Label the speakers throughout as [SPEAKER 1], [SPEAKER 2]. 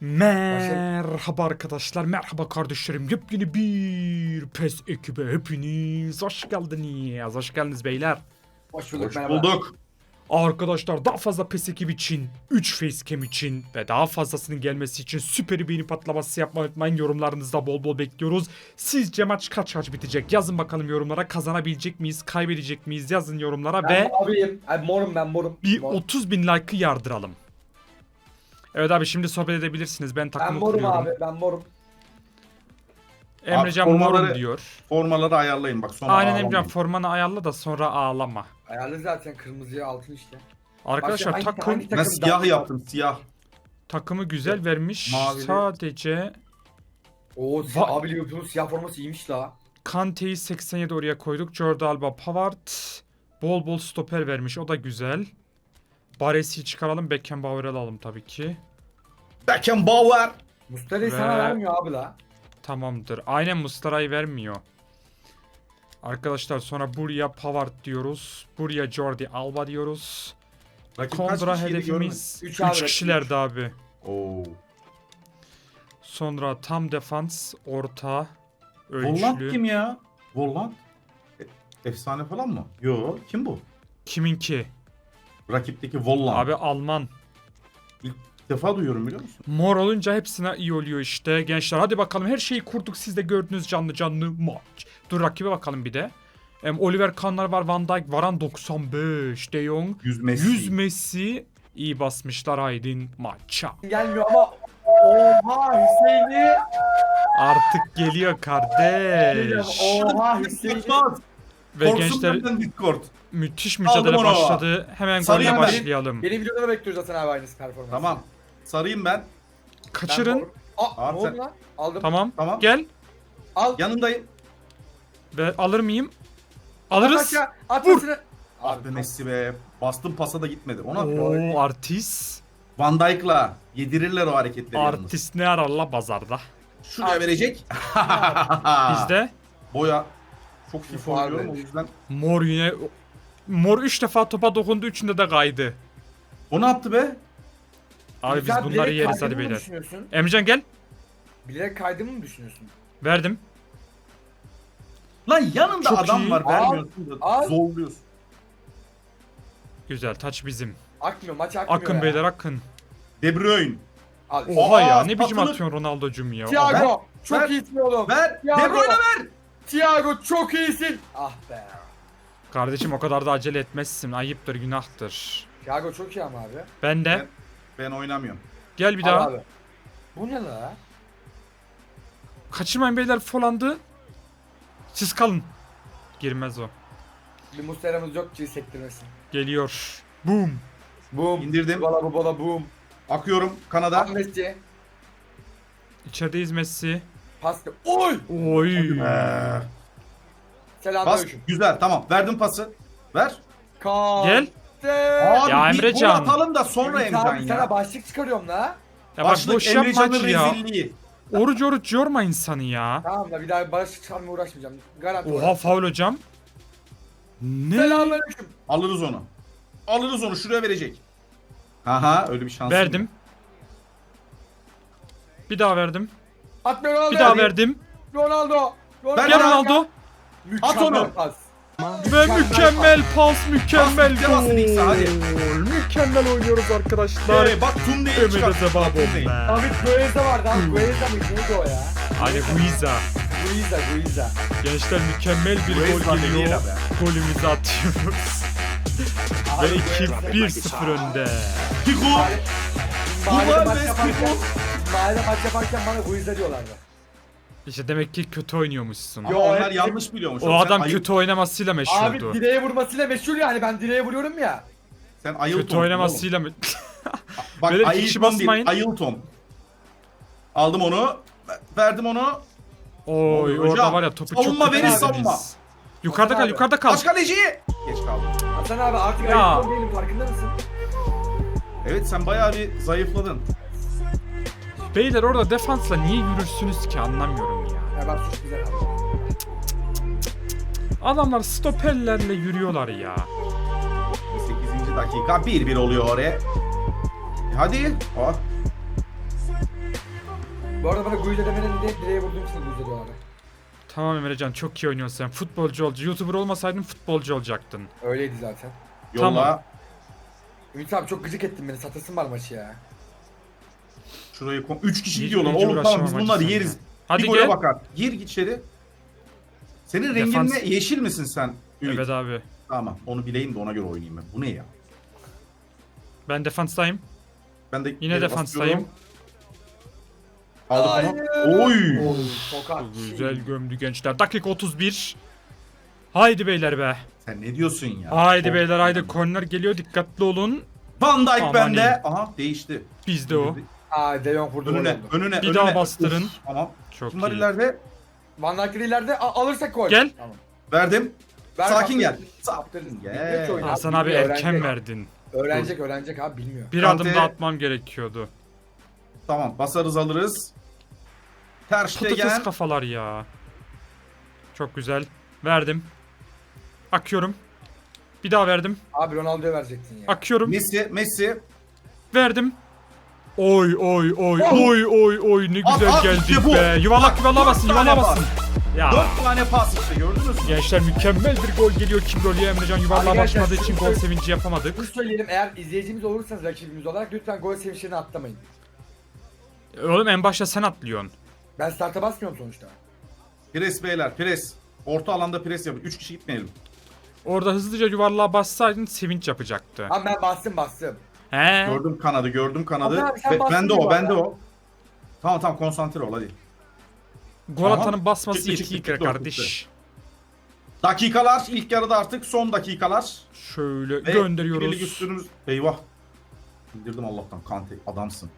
[SPEAKER 1] Merhaba arkadaşlar, merhaba kardeşlerim. Yepyeni bir PES ekibe hepiniz hoş geldiniz. Hoş geldiniz beyler.
[SPEAKER 2] Hoş bulduk
[SPEAKER 3] Hoş bulduk.
[SPEAKER 1] Arkadaşlar daha fazla PES ekibi için, 3 facecam için ve daha fazlasının gelmesi için süper beğeni patlaması yapmayı unutmayın. Yorumlarınızda bol bol bekliyoruz. Sizce maç kaç kaç bitecek? Yazın bakalım yorumlara. Kazanabilecek miyiz, kaybedecek miyiz? Yazın yorumlara
[SPEAKER 2] Ben
[SPEAKER 1] ve
[SPEAKER 2] maviyim. Ay, morum ben morum.
[SPEAKER 1] bir
[SPEAKER 2] Mor.
[SPEAKER 1] 30 bin like'ı yardıralım. Evet abi şimdi sohbet edebilirsiniz. Ben
[SPEAKER 2] Ben
[SPEAKER 1] takımı
[SPEAKER 2] morum
[SPEAKER 1] kuruyorum.
[SPEAKER 2] abi ben morum.
[SPEAKER 1] Emrecan
[SPEAKER 3] Abi,
[SPEAKER 1] morum
[SPEAKER 3] formaları-
[SPEAKER 1] diyor.
[SPEAKER 3] Formaları ayarlayın bak sonra
[SPEAKER 1] Aynen
[SPEAKER 3] ağlamayın.
[SPEAKER 1] Emrecan formanı ayarla da sonra ağlama.
[SPEAKER 2] Ayarlı zaten kırmızıya altın işte.
[SPEAKER 1] Arkadaşlar
[SPEAKER 2] Başka hangi-
[SPEAKER 1] takım
[SPEAKER 2] hangi
[SPEAKER 3] Ben
[SPEAKER 2] takım
[SPEAKER 3] siyah
[SPEAKER 2] daha-
[SPEAKER 3] yaptım siyah.
[SPEAKER 1] takımı güzel vermiş.
[SPEAKER 3] Mavili.
[SPEAKER 1] Sadece
[SPEAKER 2] Oo
[SPEAKER 1] Va-
[SPEAKER 2] abi Liverpool'un siyah forması iyiymiş la.
[SPEAKER 1] Kante'yi 87 oraya koyduk. Jordi Alba, Pavard bol bol stoper vermiş. O da güzel. Baresi'yi çıkaralım. Beckenbauer'ı alalım tabii ki.
[SPEAKER 3] Beckenbauer.
[SPEAKER 2] Mustara'yı
[SPEAKER 1] Ve-
[SPEAKER 2] sana vermiyor abi la.
[SPEAKER 1] Tamamdır. Aynen Mustara'yı vermiyor. Arkadaşlar sonra buraya Pavard diyoruz. Buraya Jordi Alba diyoruz.
[SPEAKER 3] Rakip kaç kişiydi
[SPEAKER 1] hedefimiz
[SPEAKER 2] Üç
[SPEAKER 1] 3
[SPEAKER 2] abi, rakip
[SPEAKER 1] kişilerdi abi.
[SPEAKER 3] Oo.
[SPEAKER 1] Sonra tam defans, orta,
[SPEAKER 3] Volland
[SPEAKER 1] ölçülü.
[SPEAKER 3] kim ya? Volland? E- efsane falan mı? Yo kim bu?
[SPEAKER 1] Kiminki?
[SPEAKER 3] Rakipteki Volland.
[SPEAKER 1] Abi Alman.
[SPEAKER 3] İlk defa duyuyorum biliyor musun?
[SPEAKER 1] Mor olunca hepsine iyi oluyor işte. Gençler hadi bakalım her şeyi kurduk siz de gördünüz canlı canlı maç. Dur rakibe bakalım bir de. Em, Oliver Kahn'lar var Van Dijk, Varan 95, De Jong,
[SPEAKER 3] 100 Messi.
[SPEAKER 1] 100 Messi. iyi basmışlar Aydın maça.
[SPEAKER 2] Gelmiyor ama Oha Hüseyin'i.
[SPEAKER 1] Artık geliyor kardeş.
[SPEAKER 2] Oha Hüseyin'i.
[SPEAKER 1] Ve
[SPEAKER 3] Korksun
[SPEAKER 1] gençler
[SPEAKER 3] benden Discord.
[SPEAKER 1] müthiş mücadele
[SPEAKER 3] Aldım onu.
[SPEAKER 1] başladı. Hemen
[SPEAKER 3] Sarıyım
[SPEAKER 1] golle başlayalım.
[SPEAKER 2] Benim videoda bekliyoruz zaten abi aynısı performansı.
[SPEAKER 3] Tamam. Sarayım ben.
[SPEAKER 1] Kaçırın.
[SPEAKER 2] Aa
[SPEAKER 3] Abi
[SPEAKER 2] ne
[SPEAKER 3] sen-
[SPEAKER 2] oldu lan? Aldım.
[SPEAKER 1] Tamam.
[SPEAKER 3] Tamam.
[SPEAKER 1] Gel.
[SPEAKER 2] Al.
[SPEAKER 3] Yanındayım.
[SPEAKER 1] Ve alır mıyım? Alırız.
[SPEAKER 2] aşağı, At
[SPEAKER 1] Vur.
[SPEAKER 2] pasını.
[SPEAKER 3] Ah be Messi be. Bastım pasa da gitmedi. Ona.
[SPEAKER 1] Oo artist.
[SPEAKER 3] Van Dijk'la yedirirler o hareketleri yalnız.
[SPEAKER 1] Artist ne arar la pazarda?
[SPEAKER 3] Şuraya verecek.
[SPEAKER 1] Bizde
[SPEAKER 3] Boya çok iyi
[SPEAKER 2] Var
[SPEAKER 3] oynuyorum o yüzden.
[SPEAKER 1] mor yine Mor 3 defa topa dokundu, üçünde de kaydı.
[SPEAKER 3] O ne yaptı be?
[SPEAKER 1] Abi biz bunları yeriz hadi
[SPEAKER 2] mı
[SPEAKER 1] beyler.
[SPEAKER 2] düşünüyorsun?
[SPEAKER 1] Emrecan gel.
[SPEAKER 2] Bilerek kaydığımı mı düşünüyorsun?
[SPEAKER 1] Verdim.
[SPEAKER 3] Lan yanında
[SPEAKER 1] Çok
[SPEAKER 3] adam
[SPEAKER 1] iyi.
[SPEAKER 3] var
[SPEAKER 2] Al,
[SPEAKER 3] vermiyorsun da
[SPEAKER 2] al.
[SPEAKER 3] zorluyorsun.
[SPEAKER 1] Güzel taç bizim.
[SPEAKER 2] Akmıyor maç akmıyor
[SPEAKER 1] Akın
[SPEAKER 2] ya.
[SPEAKER 1] beyler akın.
[SPEAKER 3] De Bruyne.
[SPEAKER 2] Al.
[SPEAKER 1] Oha ya ne biçim
[SPEAKER 3] atılır.
[SPEAKER 1] atıyorsun Ronaldo'cum ya.
[SPEAKER 2] Thiago çok
[SPEAKER 3] ver.
[SPEAKER 2] iyisin oğlum.
[SPEAKER 3] Ver.
[SPEAKER 2] Thiago.
[SPEAKER 3] De Bruyne ver.
[SPEAKER 2] Thiago çok iyisin. Ah be.
[SPEAKER 1] Kardeşim o kadar da acele etmezsin. Ayıptır günahtır.
[SPEAKER 2] Thiago çok iyi ama abi.
[SPEAKER 1] Ben de.
[SPEAKER 3] Ben oynamıyorum.
[SPEAKER 1] Gel bir
[SPEAKER 2] Al
[SPEAKER 1] daha.
[SPEAKER 2] abi. Bu ne la?
[SPEAKER 1] Kaçırmayın beyler folandı. Siz kalın. Girmez o.
[SPEAKER 2] Bir musteramız yok ki sektirmesin.
[SPEAKER 1] Geliyor. Boom.
[SPEAKER 2] Boom.
[SPEAKER 3] İndirdim.
[SPEAKER 2] Bala bu bala boom.
[SPEAKER 3] Akıyorum Kanada.
[SPEAKER 2] Ahmetçi.
[SPEAKER 1] İçerideyiz Messi.
[SPEAKER 2] Pas. Oy.
[SPEAKER 1] Oy.
[SPEAKER 3] Ee, Bas.
[SPEAKER 2] Selamünaleyküm.
[SPEAKER 3] Güzel tamam. Verdim pası. Ver.
[SPEAKER 2] Kan.
[SPEAKER 1] Gel.
[SPEAKER 3] Abi
[SPEAKER 1] Ya
[SPEAKER 3] bir
[SPEAKER 1] Emrecan.
[SPEAKER 3] gol atalım da sonra
[SPEAKER 2] Ümit
[SPEAKER 3] Emrecan
[SPEAKER 2] abi sana
[SPEAKER 3] ya.
[SPEAKER 2] başlık çıkarıyorum la.
[SPEAKER 1] Ya bak
[SPEAKER 3] Başlık
[SPEAKER 1] boş yapma
[SPEAKER 3] Emrecan'ın
[SPEAKER 1] acı ya.
[SPEAKER 3] rezilliği.
[SPEAKER 1] Oruç oruç yorma insanı ya.
[SPEAKER 2] Tamam da bir daha başlık çıkarmaya uğraşmayacağım. Garanti.
[SPEAKER 1] Oha faul hocam. Ne?
[SPEAKER 2] Selamünaleyküm.
[SPEAKER 3] Alırız onu. Alırız onu şuraya verecek. Aha öyle bir şans.
[SPEAKER 1] Verdim. Bir daha verdim.
[SPEAKER 2] At Ronaldo.
[SPEAKER 1] Bir daha verdim.
[SPEAKER 2] Ronaldo. Ronaldo.
[SPEAKER 1] Gel Ronaldo.
[SPEAKER 2] Mükemmel
[SPEAKER 3] At onu.
[SPEAKER 2] pas.
[SPEAKER 1] Ve mükemmel pas, mükemmel
[SPEAKER 3] Pas,
[SPEAKER 1] gol. Mükemmel oynuyoruz arkadaşlar.
[SPEAKER 3] Ee, bak Tunde'yi
[SPEAKER 1] Ömür
[SPEAKER 3] çıkarttı.
[SPEAKER 1] de babam
[SPEAKER 3] Tunde'yi.
[SPEAKER 1] be.
[SPEAKER 2] David Gueza vardı abi. Gueza mıydı? Neydi o ya?
[SPEAKER 1] Hadi Guiza.
[SPEAKER 2] Guiza, Guiza.
[SPEAKER 1] Gençler mükemmel bir gol
[SPEAKER 3] değil
[SPEAKER 1] geliyor.
[SPEAKER 3] abi.
[SPEAKER 1] Golümüzü atıyoruz. Ve
[SPEAKER 2] Abi,
[SPEAKER 1] ekip
[SPEAKER 2] Guiza.
[SPEAKER 1] 1-0 önde.
[SPEAKER 3] Figo.
[SPEAKER 2] Mahallede
[SPEAKER 3] Ulan
[SPEAKER 2] maç
[SPEAKER 3] be,
[SPEAKER 2] yaparken,
[SPEAKER 3] Figo.
[SPEAKER 2] mahallede maç yaparken bana Guiza diyorlardı.
[SPEAKER 1] İşte demek ki kötü oynuyormuşsun.
[SPEAKER 3] Yo onlar
[SPEAKER 2] hep-
[SPEAKER 3] yanlış biliyormuş.
[SPEAKER 1] O
[SPEAKER 3] Oğlum, sen
[SPEAKER 1] adam
[SPEAKER 3] ayıl-
[SPEAKER 1] kötü oynamasıyla
[SPEAKER 2] Abi
[SPEAKER 1] meşhurdu.
[SPEAKER 2] direğe vurmasıyla meşhur yani ben direğe vuruyorum ya.
[SPEAKER 3] Sen Ayılton.
[SPEAKER 1] Kötü oynamasıyla mı?
[SPEAKER 3] Bak
[SPEAKER 1] Böyle
[SPEAKER 3] Ayılton
[SPEAKER 1] kişi
[SPEAKER 3] değil,
[SPEAKER 1] basmayın.
[SPEAKER 3] Ayılton. Aldım onu. Verdim onu.
[SPEAKER 1] Oy
[SPEAKER 3] Hocam,
[SPEAKER 1] orada var ya topu çok
[SPEAKER 3] savunma,
[SPEAKER 1] kötü
[SPEAKER 3] verin savunma.
[SPEAKER 1] Yukarıda kal yukarıda kal.
[SPEAKER 3] Baş kaleciyi. Geç kaldım.
[SPEAKER 2] Hasan abi artık
[SPEAKER 1] Ya.
[SPEAKER 2] ayıp değilim farkında mısın?
[SPEAKER 3] Evet sen bayağı bir zayıfladın.
[SPEAKER 1] Beyler orada defansla niye yürürsünüz ki anlamıyorum ya.
[SPEAKER 2] Ya suç güzel abi.
[SPEAKER 1] Adamlar stoperlerle yürüyorlar ya.
[SPEAKER 3] 8. dakika 1-1 oluyor oraya. E Hadi. Aa.
[SPEAKER 2] Bu arada bana Guido demenin de direğe vurduğum için Guido diyorlar.
[SPEAKER 1] Tamam Emrecan çok iyi oynuyorsun sen. Futbolcu olacaksın. Youtuber olmasaydın futbolcu olacaktın.
[SPEAKER 2] Öyleydi zaten.
[SPEAKER 3] Yolla.
[SPEAKER 1] Tamam.
[SPEAKER 2] Ümit abi çok gıcık ettin beni. Satasın var maçı ya.
[SPEAKER 3] Şurayı kom 3 kişi
[SPEAKER 1] Hiç-
[SPEAKER 3] gidiyorlar.
[SPEAKER 1] hiç
[SPEAKER 3] Oğlum tamam biz bunları yeriz.
[SPEAKER 1] Hadi
[SPEAKER 3] bir gole
[SPEAKER 1] gel.
[SPEAKER 3] bakar. Gir git içeri. Senin rengin
[SPEAKER 1] Defans.
[SPEAKER 3] ne? Yeşil misin sen? Ümit.
[SPEAKER 1] Evet abi.
[SPEAKER 3] Tamam onu bileyim de ona göre oynayayım ben. Bu ne ya?
[SPEAKER 1] Ben defanstayım.
[SPEAKER 3] Ben de
[SPEAKER 1] Yine defanstayım.
[SPEAKER 3] Aldık onu. Oy.
[SPEAKER 2] Oy.
[SPEAKER 1] Güzel gömdü gençler. Dakika 31. Haydi beyler be.
[SPEAKER 3] Sen ne diyorsun ya?
[SPEAKER 1] Haydi beyler haydi korner geliyor dikkatli olun.
[SPEAKER 3] Van Dijk
[SPEAKER 1] Aman
[SPEAKER 3] bende.
[SPEAKER 1] iyi.
[SPEAKER 3] Aha değişti.
[SPEAKER 1] Bizde o.
[SPEAKER 2] Aa De Jong vurdu.
[SPEAKER 3] Önüne,
[SPEAKER 2] oldu.
[SPEAKER 3] önüne,
[SPEAKER 1] Bir
[SPEAKER 3] önüne.
[SPEAKER 1] daha bastırın.
[SPEAKER 3] Tamam.
[SPEAKER 1] Çok
[SPEAKER 3] var
[SPEAKER 1] iyi.
[SPEAKER 3] ileride?
[SPEAKER 2] Van Dijk'ı ileride a- alırsak gol.
[SPEAKER 1] Gel.
[SPEAKER 2] Tamam.
[SPEAKER 3] Verdim.
[SPEAKER 2] Ver
[SPEAKER 3] Sakin gel.
[SPEAKER 2] Kaptırın.
[SPEAKER 3] Gel.
[SPEAKER 2] Bilmiyor ki.
[SPEAKER 1] Hasan abi
[SPEAKER 2] Bilmiyor,
[SPEAKER 1] erken
[SPEAKER 2] öğrenecek.
[SPEAKER 1] verdin.
[SPEAKER 2] Öğrenecek öğrenecek abi bilmiyor.
[SPEAKER 1] Bir
[SPEAKER 3] Kante.
[SPEAKER 1] adım daha atmam gerekiyordu.
[SPEAKER 3] Tamam basarız alırız. Ter
[SPEAKER 1] Patates
[SPEAKER 3] Stegen.
[SPEAKER 1] kafalar ya. Çok güzel. Verdim. Akıyorum. Bir daha verdim.
[SPEAKER 2] Abi Ronaldo'ya verecektin ya.
[SPEAKER 1] Akıyorum.
[SPEAKER 3] Messi, Messi.
[SPEAKER 1] Verdim. Oy oy oy
[SPEAKER 3] Oh.
[SPEAKER 1] oy oy oy ne
[SPEAKER 3] At,
[SPEAKER 1] güzel
[SPEAKER 3] at,
[SPEAKER 1] geldik
[SPEAKER 3] işte bu.
[SPEAKER 1] be. Yuvarlak
[SPEAKER 3] Dört tane
[SPEAKER 1] yuvarlığa basın. Ya.
[SPEAKER 3] 4 tane pas işte gördünüz mü?
[SPEAKER 1] Gençler mükemmel bir gol geliyor. Kim ya Emrecan yuvarlığa
[SPEAKER 2] Arkadaşlar,
[SPEAKER 1] basmadığı için gol sevinci yapamadık.
[SPEAKER 2] Şunu söyleyelim eğer izleyicimiz olursanız rakibimiz olarak lütfen gol sevinçlerini atlamayın.
[SPEAKER 1] Oğlum en başta sen atlıyorsun.
[SPEAKER 2] Ben starta basmıyorum sonuçta.
[SPEAKER 3] Pres beyler pres. Orta alanda pres yapın. 3 kişi gitmeyelim.
[SPEAKER 1] Orada hızlıca yuvarlığa bassaydın sevinç yapacaktı.
[SPEAKER 2] Ama ben bastım bastım.
[SPEAKER 1] He.
[SPEAKER 3] Gördüm kanadı gördüm kanadı.
[SPEAKER 2] Abi abi sen
[SPEAKER 3] Be-
[SPEAKER 2] bastın
[SPEAKER 3] bende o
[SPEAKER 2] yuvarlağa.
[SPEAKER 3] bende o. Tamam tamam konsantre ol hadi.
[SPEAKER 1] Gol
[SPEAKER 3] Tamam.
[SPEAKER 1] atanın basması
[SPEAKER 3] Çıktı,
[SPEAKER 1] yetki
[SPEAKER 3] çıktı, çıktı,
[SPEAKER 1] kardeş.
[SPEAKER 3] Dakikalar ilk yarıda artık son dakikalar.
[SPEAKER 1] Şöyle
[SPEAKER 3] Ve
[SPEAKER 1] gönderiyoruz.
[SPEAKER 3] birlik üstünümüz. Eyvah. İndirdim Allah'tan Kante adamsın.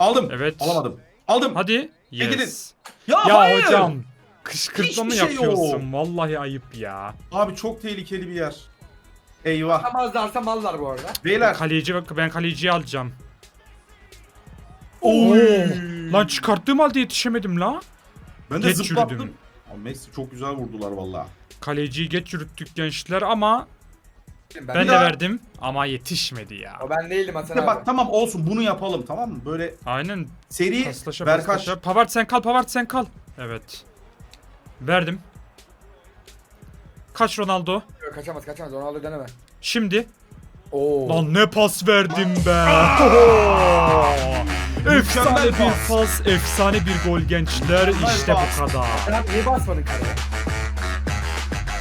[SPEAKER 3] Aldım.
[SPEAKER 1] Evet.
[SPEAKER 3] Alamadım. Aldım.
[SPEAKER 1] Hadi.
[SPEAKER 3] gidin.
[SPEAKER 1] Yes.
[SPEAKER 3] Ya,
[SPEAKER 1] Ya
[SPEAKER 3] hayır.
[SPEAKER 1] hocam. Kışkırtma mı
[SPEAKER 3] Hiçbir şey
[SPEAKER 1] yapıyorsun?
[SPEAKER 3] yok.
[SPEAKER 1] Vallahi ayıp ya.
[SPEAKER 3] Abi çok tehlikeli bir yer. Eyvah.
[SPEAKER 2] Atamazlarsa mallar bu arada.
[SPEAKER 3] Beyler.
[SPEAKER 1] Kaleci bak ben kaleciyi alacağım.
[SPEAKER 3] Oy.
[SPEAKER 1] Lan çıkarttığım halde yetişemedim la.
[SPEAKER 3] Ben de
[SPEAKER 1] Geç
[SPEAKER 3] zıplattım.
[SPEAKER 1] yürüdüm.
[SPEAKER 3] Messi çok güzel vurdular valla.
[SPEAKER 1] Kaleciyi geç yürüttük gençler ama
[SPEAKER 2] Ben,
[SPEAKER 1] ben de
[SPEAKER 3] daha-
[SPEAKER 1] verdim ama yetişmedi ya.
[SPEAKER 2] O ben değilim Hasan abi.
[SPEAKER 3] bak tamam olsun bunu yapalım tamam mı? Böyle
[SPEAKER 1] Aynen
[SPEAKER 3] seri
[SPEAKER 1] paslaşa
[SPEAKER 3] Berkaç.
[SPEAKER 1] paslaşa. Pavard sen kal Pavard sen kal. Evet. Verdim. Kaç Ronaldo?
[SPEAKER 2] Kaçamaz kaçamaz Ronaldo deneme.
[SPEAKER 1] Şimdi.
[SPEAKER 2] Oo.
[SPEAKER 1] Lan ne pas verdim be. efsane
[SPEAKER 3] Mükemmel
[SPEAKER 1] bir pas, efsane bir gol gençler. İşte
[SPEAKER 3] pas.
[SPEAKER 1] bu kadar.
[SPEAKER 2] Sen niye basmadın kaleye?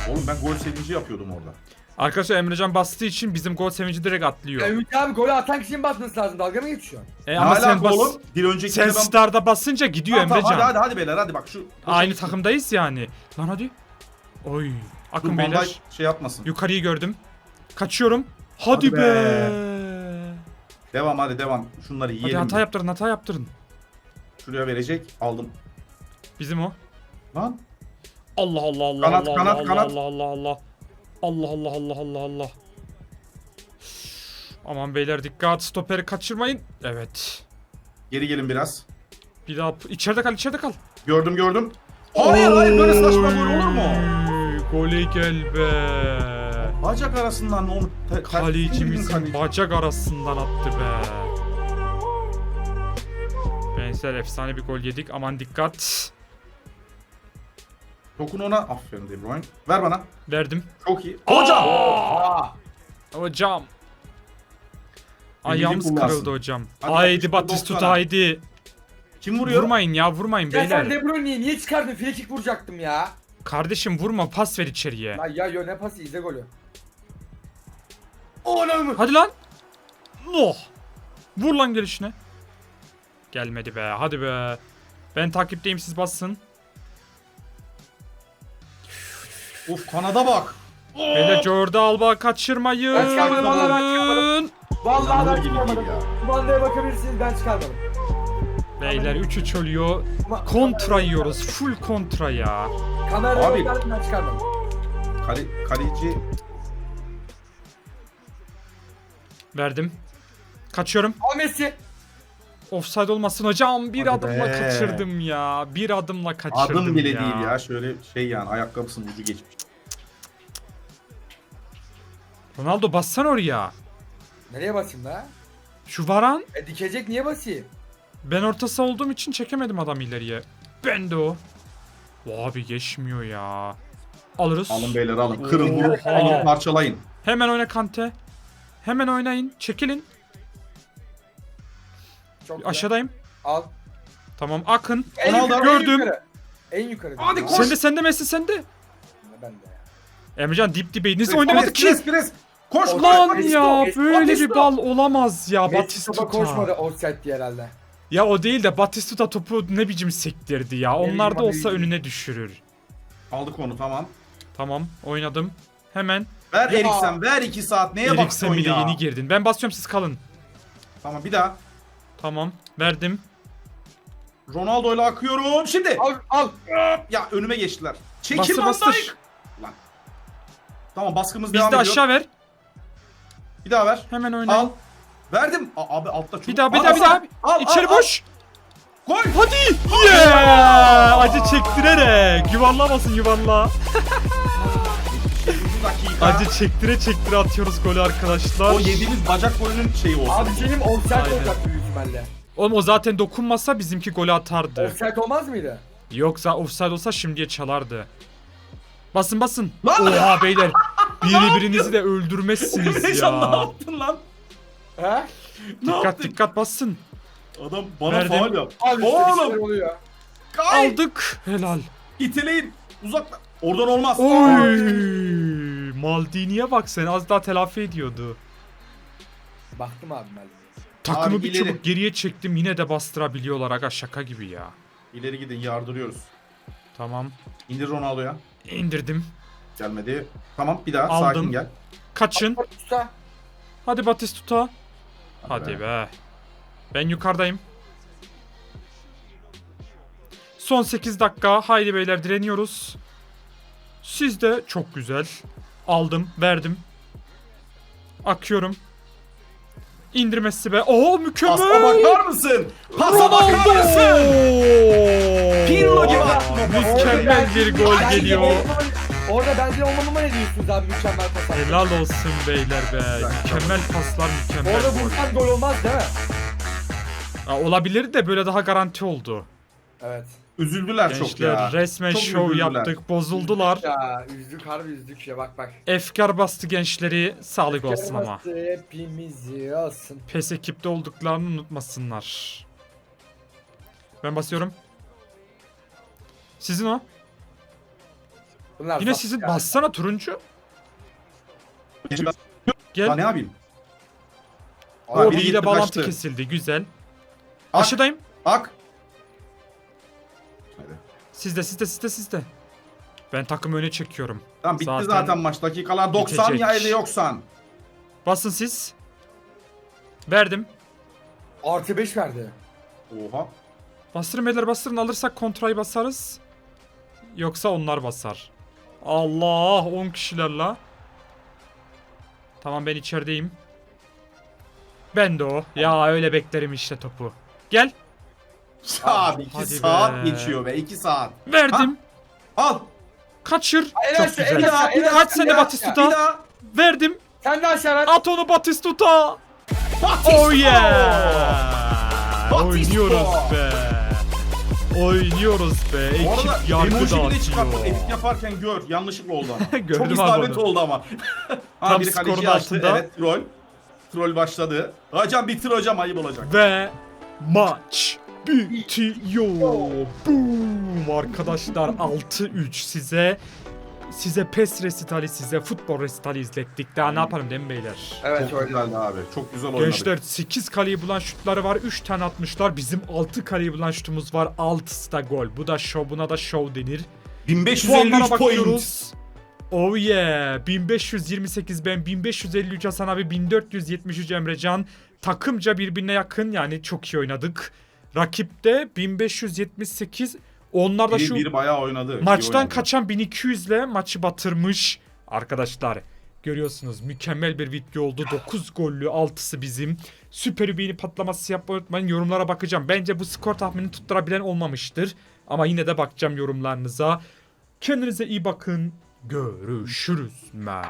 [SPEAKER 3] Oğlum ben gol sevinci yapıyordum orada.
[SPEAKER 1] Arkadaşlar Emrecan bastığı için bizim gol sevinci direkt
[SPEAKER 2] Ya
[SPEAKER 1] atlıyor.
[SPEAKER 2] Ümit abi golü atan kişinin basması lazım. Dalga mı geçiyorsun?
[SPEAKER 1] E
[SPEAKER 3] Ne
[SPEAKER 1] ama sen bas
[SPEAKER 3] oğlum? Bir önceki
[SPEAKER 1] sen starda basınca gidiyor
[SPEAKER 3] tamam,
[SPEAKER 1] Emrecan.
[SPEAKER 3] hadi hadi hadi beyler hadi bak şu.
[SPEAKER 1] Aynı takımdayız yani. Lan hadi. Oy. Akın
[SPEAKER 3] Dur,
[SPEAKER 1] beyler.
[SPEAKER 3] bandaj şey yapmasın.
[SPEAKER 1] Yukarıyı gördüm. Kaçıyorum. Hadi,
[SPEAKER 3] Hadi
[SPEAKER 1] be.
[SPEAKER 3] be. Devam hadi devam. Şunları
[SPEAKER 1] Hadi
[SPEAKER 3] yiyelim.
[SPEAKER 1] hata yaptırın hata yaptırın.
[SPEAKER 3] Şuraya verecek. Aldım.
[SPEAKER 1] Bizim o.
[SPEAKER 3] Lan.
[SPEAKER 1] Allah Allah Allah
[SPEAKER 3] Kanat,
[SPEAKER 1] Allah
[SPEAKER 3] kanat,
[SPEAKER 1] Allah
[SPEAKER 3] kanat.
[SPEAKER 1] Allah Allah Allah. Allah Allah Allah Allah Allah. Aman beyler dikkat stoperi kaçırmayın. Evet.
[SPEAKER 3] Geri gelin biraz.
[SPEAKER 1] Bir daha içeride kal içeride kal.
[SPEAKER 3] Gördüm gördüm. Hayır hayır böyle saçma gol olur mu?
[SPEAKER 1] Gole gel be.
[SPEAKER 3] Bacak arasından onu te- te-
[SPEAKER 1] Kalecimizin
[SPEAKER 3] kaleci.
[SPEAKER 1] bacak arasından attı be. Benzer efsane bir gol yedik. Aman dikkat.
[SPEAKER 3] Dokun ona. Aferin De Bruyne. Ver bana.
[SPEAKER 1] Verdim.
[SPEAKER 3] Çok iyi. Hocam.
[SPEAKER 2] Aa.
[SPEAKER 1] Hocam. Ayağımız
[SPEAKER 3] kullansın.
[SPEAKER 1] kırıldı hocam.
[SPEAKER 3] Hadi
[SPEAKER 1] haydi Batistuta haydi.
[SPEAKER 3] Kim vuruyor?
[SPEAKER 1] Vurmayın ya vurmayın
[SPEAKER 2] Ya sen
[SPEAKER 1] beyler.
[SPEAKER 2] De Bruyne'yi niye çıkardın? Free kick vuracaktım ya.
[SPEAKER 1] Kardeşim vurma pas ver içeriye.
[SPEAKER 2] Ya ya yo ne pası izle golü. Oğlum.
[SPEAKER 1] Hadi lan. No. Vur lan gelişine. Gelmedi be hadi be. Ben takipteyim siz bassın.
[SPEAKER 3] Of kanada bak.
[SPEAKER 1] Beyler Jordi Alba kaçırmayın.
[SPEAKER 2] Ben çıkarmadım, vallahi ben çıkarmadım. Vallahi ben çıkarmadım. Kumandaya bakabilirsiniz ben çıkarmadım.
[SPEAKER 1] Beyler 3-3 oluyor.
[SPEAKER 2] Kuma-
[SPEAKER 1] Kontra yiyoruz. Full kontra ya.
[SPEAKER 2] Kameraya
[SPEAKER 3] Abi.
[SPEAKER 2] bakar ben çıkarmadım.
[SPEAKER 3] Kale, kaleci
[SPEAKER 1] Verdim. Kaçıyorum.
[SPEAKER 2] Al Messi.
[SPEAKER 1] Offside olmasın hocam. Bir
[SPEAKER 3] Hadi
[SPEAKER 1] adımla
[SPEAKER 3] be.
[SPEAKER 1] kaçırdım ya. Bir adımla kaçırdım
[SPEAKER 3] adım bile
[SPEAKER 1] ya.
[SPEAKER 3] değil ya. Şöyle şey yani ayakkabısının ucu geçmiş.
[SPEAKER 1] Ronaldo bassan oraya.
[SPEAKER 2] Nereye basayım la?
[SPEAKER 1] Şu varan.
[SPEAKER 2] E dikecek niye basayım?
[SPEAKER 1] Ben ortası olduğum için çekemedim adam ileriye. Ben de o. Abi geçmiyor ya. Alırız.
[SPEAKER 3] Alın beyler alın. Kırın vurun.
[SPEAKER 1] Oha.
[SPEAKER 3] Alın parçalayın.
[SPEAKER 1] Hemen oyna Kante. Hemen oynayın. Çekilin.
[SPEAKER 2] Çok güzel.
[SPEAKER 1] Aşağıdayım.
[SPEAKER 2] Al.
[SPEAKER 1] Tamam akın.
[SPEAKER 2] En
[SPEAKER 3] Ronaldo,
[SPEAKER 2] yukarı, en
[SPEAKER 1] gördüm.
[SPEAKER 2] yukarı. En yukarı.
[SPEAKER 3] Hadi koş.
[SPEAKER 1] Sende sende Messi sende.
[SPEAKER 2] Ben de ya.
[SPEAKER 1] Emrecan dip dibeyiz
[SPEAKER 3] Pres,
[SPEAKER 1] oynamadı ki.
[SPEAKER 3] Pres pres. Koş.
[SPEAKER 1] Lan
[SPEAKER 2] Batisto,
[SPEAKER 1] ya
[SPEAKER 2] Batisto,
[SPEAKER 1] böyle bir
[SPEAKER 3] Batisto.
[SPEAKER 1] bal olamaz ya
[SPEAKER 2] Messi topa
[SPEAKER 1] Batistuta.
[SPEAKER 2] koşmadı offside diye herhalde.
[SPEAKER 1] Ya o değil de Batistuta topu ne biçim sektirdi ya. Onlar da olsa önüne düşürür.
[SPEAKER 3] Aldık onu tamam.
[SPEAKER 1] Tamam oynadım. Hemen
[SPEAKER 3] Ver
[SPEAKER 2] Ya.
[SPEAKER 3] Eriksen ver 2 saat. Neye
[SPEAKER 1] Eriksen
[SPEAKER 3] bakıyorsun
[SPEAKER 1] bile
[SPEAKER 3] ya?
[SPEAKER 1] yeni girdin. Ben basıyorum siz kalın.
[SPEAKER 3] Tamam bir daha.
[SPEAKER 1] Tamam verdim.
[SPEAKER 3] Ronaldo ile akıyorum. Şimdi.
[SPEAKER 2] Al al.
[SPEAKER 3] Ya önüme geçtiler. Çekil
[SPEAKER 1] Bastır
[SPEAKER 3] Van
[SPEAKER 1] bastır.
[SPEAKER 3] Dijk. Lan. Tamam baskımız
[SPEAKER 1] Biz
[SPEAKER 3] devam
[SPEAKER 1] de
[SPEAKER 3] ediyor.
[SPEAKER 1] aşağı ver.
[SPEAKER 3] Bir daha ver.
[SPEAKER 1] Hemen oynayın.
[SPEAKER 3] Al. Verdim. A- abi altta çok.
[SPEAKER 1] Bir daha bir
[SPEAKER 3] Al,
[SPEAKER 1] daha bir
[SPEAKER 3] al,
[SPEAKER 1] daha.
[SPEAKER 3] Al,
[SPEAKER 1] İçeri
[SPEAKER 3] al, al.
[SPEAKER 1] boş.
[SPEAKER 3] Koy.
[SPEAKER 1] Hadi. Yeah! Acı çektirerek. Yuvarlamasın yuvarla.
[SPEAKER 3] 9 dakika.
[SPEAKER 1] Acı çektire çektire atıyoruz golü arkadaşlar.
[SPEAKER 3] O yediğimiz bacak golünün şeyi olsun.
[SPEAKER 2] Abi senin offside
[SPEAKER 1] Aynen.
[SPEAKER 2] olacak büyük ihtimalle.
[SPEAKER 1] Oğlum o zaten dokunmasa bizimki golü atardı.
[SPEAKER 2] Offside olmaz mıydı?
[SPEAKER 1] Yoksa offside olsa şimdiye çalardı. Basın basın.
[SPEAKER 3] Lan!
[SPEAKER 1] Oha beyler. Birbirinizi de öldürmezsiniz
[SPEAKER 3] Heyecan ne
[SPEAKER 1] ya.
[SPEAKER 3] yaptın lan?
[SPEAKER 2] He?
[SPEAKER 3] Ne
[SPEAKER 1] Dikkat
[SPEAKER 3] yaptın?
[SPEAKER 1] dikkat basın.
[SPEAKER 3] Adam bana
[SPEAKER 1] Verdim.
[SPEAKER 3] faul yap.
[SPEAKER 2] Al işte bir şeyler
[SPEAKER 3] Oğlum.
[SPEAKER 2] oluyor.
[SPEAKER 3] Kay.
[SPEAKER 1] Aldık. Helal.
[SPEAKER 3] İteleyin. Uzakla. Oradan olmaz.
[SPEAKER 1] Oy. Maldini'ye bak sen az daha telafi ediyordu.
[SPEAKER 2] Baktım abi ben.
[SPEAKER 1] Takımı
[SPEAKER 3] Abi
[SPEAKER 1] bir
[SPEAKER 3] ileri.
[SPEAKER 1] çubuk geriye çektim yine de bastırabiliyorlar aga şaka gibi ya.
[SPEAKER 3] İleri gidin yardırıyoruz.
[SPEAKER 1] Tamam.
[SPEAKER 3] İndir Ronaldo'ya.
[SPEAKER 1] indirdim.
[SPEAKER 3] Gelmedi. Tamam bir daha
[SPEAKER 1] Aldım.
[SPEAKER 3] sakin gel.
[SPEAKER 1] Kaçın.
[SPEAKER 2] Usta.
[SPEAKER 1] Hadi Batistuta.
[SPEAKER 3] Hadi
[SPEAKER 1] be. Ben yukarıdayım. Son 8 dakika. Haydi beyler direniyoruz. Siz de çok güzel. Aldım, verdim. Akıyorum. İndirmesi be. Oo mükemmel.
[SPEAKER 3] Pasa bakar mısın? Pasa bakar mısın? Pirlo gibi pası.
[SPEAKER 1] Mükemmel bir gol geliyor.
[SPEAKER 2] Orada bence olmamama ne diyorsunuz abi mükemmel pas attı.
[SPEAKER 1] Helal olsun beyler be. Mükemmel paslar, mükemmel
[SPEAKER 2] Orada
[SPEAKER 1] gol.
[SPEAKER 2] vursan gol olmaz değil mi?
[SPEAKER 1] Ha, olabilir de böyle daha garanti oldu.
[SPEAKER 2] Evet.
[SPEAKER 3] Üzüldüler çok
[SPEAKER 1] Gençler
[SPEAKER 3] ya.
[SPEAKER 1] resmen
[SPEAKER 3] Çok
[SPEAKER 1] şov
[SPEAKER 3] üzüldüler.
[SPEAKER 1] yaptık. Bozuldular.
[SPEAKER 2] Ya üzdük harbi üzdük ya bak bak.
[SPEAKER 1] Efkar bastı gençleri. Sağlık olsun ama.
[SPEAKER 2] Gelmezse Hepimizi olsun.
[SPEAKER 1] PES ekipte olduklarını unutmasınlar. Ben basıyorum. Sizin o.
[SPEAKER 2] Bunlar
[SPEAKER 1] Yine
[SPEAKER 2] zat
[SPEAKER 1] sizin
[SPEAKER 2] ya.
[SPEAKER 1] bassana turuncu.
[SPEAKER 3] Ya
[SPEAKER 1] Gel.
[SPEAKER 3] ne yapayım?
[SPEAKER 1] O
[SPEAKER 3] Abi biri
[SPEAKER 1] bir de
[SPEAKER 3] gitti,
[SPEAKER 1] bağlantı
[SPEAKER 3] kaçtı.
[SPEAKER 1] kesildi. Güzel.
[SPEAKER 3] Ak.
[SPEAKER 1] Aşağıdayım.
[SPEAKER 3] Ak. Hadi.
[SPEAKER 1] Sizde sizde sizde sizde. Ben takımı öne çekiyorum.
[SPEAKER 3] Tamam bitti
[SPEAKER 1] Zaten
[SPEAKER 3] zaten, maç. Dakikalar 90
[SPEAKER 1] bitecek.
[SPEAKER 3] ya 50 yoksan.
[SPEAKER 1] Basın siz. Verdim.
[SPEAKER 2] Artı 5 verdi.
[SPEAKER 3] Oha.
[SPEAKER 1] Bastırın beyler bastırın alırsak kontrayı basarız. Yoksa onlar basar. Allah 10 kişilerle. Tamam ben içerideyim. Ben de o. Ya öyle beklerim işte topu. Gel.
[SPEAKER 3] Abi 2
[SPEAKER 1] hadi
[SPEAKER 3] saat
[SPEAKER 1] be.
[SPEAKER 3] geçiyor be 2 saat.
[SPEAKER 1] Verdim.
[SPEAKER 3] Al.
[SPEAKER 1] Kaçır. Çok
[SPEAKER 2] olsun,
[SPEAKER 1] güzel.
[SPEAKER 2] olsun, helal
[SPEAKER 1] Kaç sene
[SPEAKER 2] olsun.
[SPEAKER 1] Batistuta?
[SPEAKER 3] Bir daha.
[SPEAKER 1] Verdim.
[SPEAKER 2] Sen de aşağı ver.
[SPEAKER 1] At onu Batistuta. Oh yeah.
[SPEAKER 3] Batistuta.
[SPEAKER 1] Oynuyoruz be. Oynuyoruz be.
[SPEAKER 3] Bu arada
[SPEAKER 1] Ekip yargı
[SPEAKER 3] emoji bile
[SPEAKER 1] dağıtıyor.
[SPEAKER 3] Edit yaparken gör. Yanlışlıkla oldu ama.
[SPEAKER 1] Gördüm
[SPEAKER 3] Çok
[SPEAKER 1] abi
[SPEAKER 3] isabet
[SPEAKER 1] onu.
[SPEAKER 3] oldu ama. ha,
[SPEAKER 1] Tam
[SPEAKER 3] biri
[SPEAKER 1] skorun
[SPEAKER 3] kaleciyi açtı.
[SPEAKER 1] altında.
[SPEAKER 3] Evet troll. Troll başladı. Hocam bitir hocam ayıp olacak.
[SPEAKER 1] Ve maç bitiyor. Boom arkadaşlar 6-3 size size PES resitali size futbol resitali izlettik. Daha ne yapalım değil mi beyler?
[SPEAKER 2] Evet
[SPEAKER 3] Çok
[SPEAKER 2] öyle.
[SPEAKER 3] güzeldi abi. Çok güzel oynadık.
[SPEAKER 1] Gençler 8 kaleyi bulan şutları var. 3 tane atmışlar. Bizim 6 kaleyi bulan şutumuz var. 6'sı da gol. Bu da show. Buna da show denir.
[SPEAKER 3] 1553
[SPEAKER 1] Puanlara
[SPEAKER 3] point.
[SPEAKER 1] bakıyoruz. Oh yeah. 1528 ben, 1553 Hasan abi, 1473 Emrecan. Takımca birbirine yakın yani çok iyi oynadık. Rakipte 1578. Onlar da şu
[SPEAKER 3] bayağı oynadı.
[SPEAKER 1] maçtan
[SPEAKER 3] oynadı.
[SPEAKER 1] kaçan 1200 ile maçı batırmış. Arkadaşlar görüyorsunuz mükemmel bir video oldu. 9 gollü 6'sı bizim. Süper beğeni patlaması yapmayı unutmayın. Yorumlara bakacağım. Bence bu skor tahmini tutturabilen olmamıştır. Ama yine de bakacağım yorumlarınıza. Kendinize iyi bakın. Görüşürüz. Man.